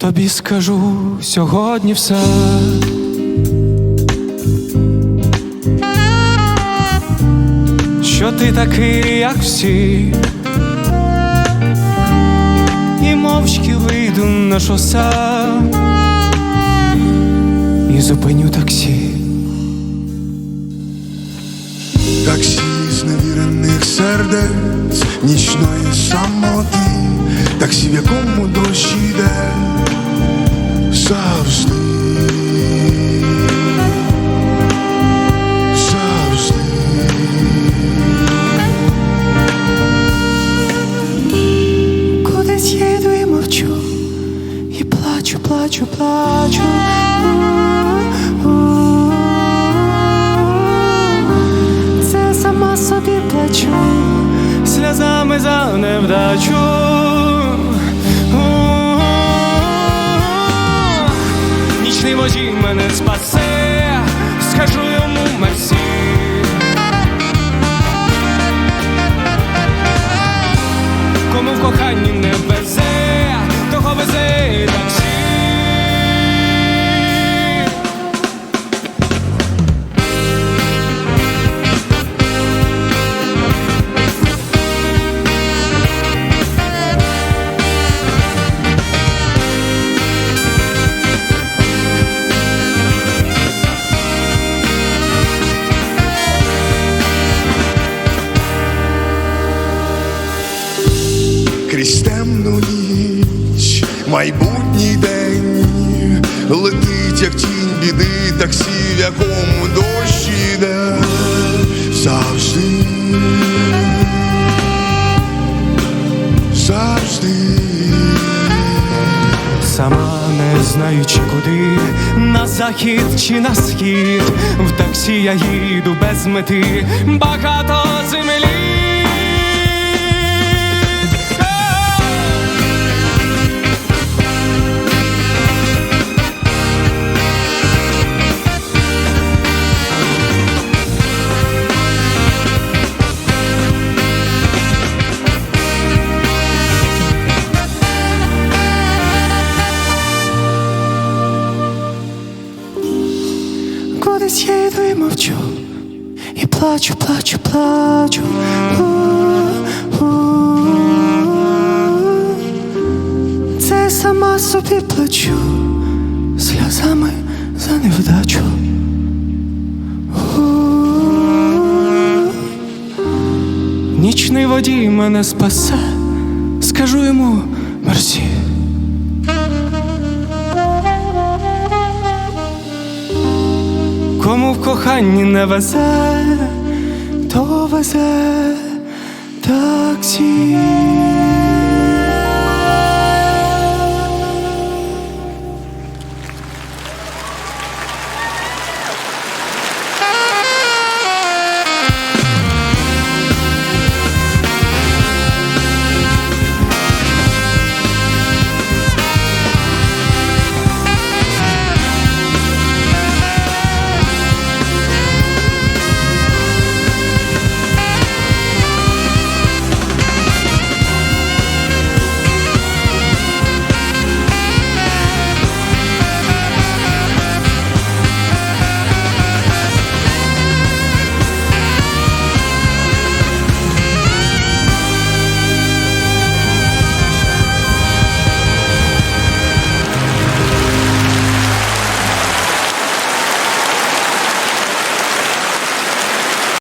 тобі скажу сьогодні все. Що ти такий, як всі, і мовчки вийду на шосе і зупиню таксі. Таксі зневірених сердець, нічної самоти, таксі, в якому плачу, плачу. Це сама собі плачу, сльозами за невдачу. Нічний возі мене спасе, майбутній день. Летить, як тінь біди, таксі, в якому дощ іде. Завжди, завжди. Сама не знаючи куди, на захід чи на схід, в таксі я їду без мети, багато землі. Кудись їду і мовчу, і плачу, плачу, плачу. Це сама собі плачу, сльозами за невдачу. Нічний водій мене спасе, скажу йому мерсі. Коханні не везе, то везе таксі.